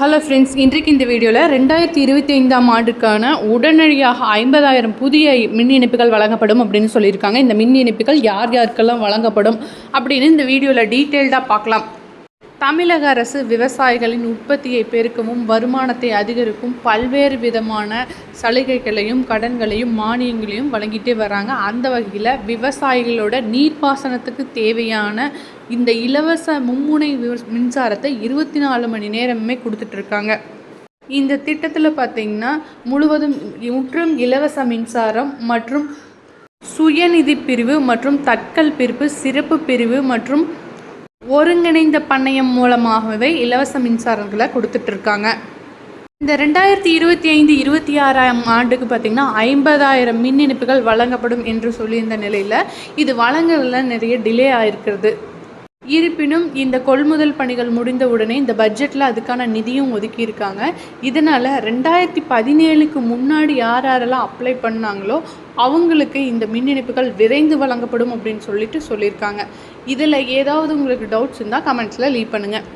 Hello friends இன்றைக்கு இந்த வீடியோவில் ரெண்டாயிரத்தி இருபத்தி ஐந்தாம் ஆண்டுக்கான உடனடியாக ஐம்பதாயிரம் புதிய மின் இணைப்புகள் வழங்கப்படும் அப்படின்னு சொல்லியிருக்காங்க. இந்த மின் இணைப்புகள் யார் யாருக்கெல்லாம் வழங்கப்படும் அப்படின்னு இந்த வீடியோவில் டீட்டெயில்டாக பார்க்கலாம். தமிழக அரசு விவசாயிகளின் உற்பத்தியை பெருக்கவும் வருமானத்தை அதிகரிக்கும் பல்வேறு விதமான சலுகைகளையும் கடன்களையும் மானியங்களையும் வழங்கிட்டே வராங்க. அந்த வகையில் விவசாயிகளோட நீர்ப்பாசனத்துக்கு தேவையான இந்த இலவச மும்முனை மின்சாரத்தை இருபத்தி நாலு மணி நேரமுமே கொடுத்துட்ருக்காங்க. இந்த திட்டத்தில் பார்த்தீங்கன்னா முழுவதும் முற்றும் இலவச மின்சாரம் மற்றும் சுயநிதி பிரிவு மற்றும் தட்கல் பிரிவு சிறப்பு பிரிவு மற்றும் ஒருங்கிணைந்த பண்ணையம் மூலமாகவே இலவச மின்சாரங்களை கொடுத்துட்ருக்காங்க. இந்த ரெண்டாயிரத்தி இருபத்தி ஐந்து இருபத்தி ஆறாம் ஆண்டுக்கு பார்த்திங்கன்னா ஐம்பதாயிரம் மின் இணைப்புகள் வழங்கப்படும் என்று சொல்லியிருந்த நிலையில் இது வழங்கல நிறைய டிலே ஆயிருக்கிறது. இருப்பினும் இந்த கொள்முதல் பணிகள் முடிந்தவுடனே இந்த பட்ஜெட்டில் அதுக்கான நிதியும் ஒதுக்கியிருக்காங்க. இதனால் ரெண்டாயிரத்தி பதினேழுக்கு முன்னாடி யார் யாரெல்லாம் அப்ளை பண்ணாங்களோ அவங்களுக்கு இந்த மின் இணைப்புகள் விரைந்து வழங்கப்படும் அப்படின்னு சொல்லிட்டு சொல்லியிருக்காங்க. இதில் ஏதாவது உங்களுக்கு டவுட்ஸ் இருந்தால் கமெண்ட்ஸில் லீவ் பண்ணுங்கள்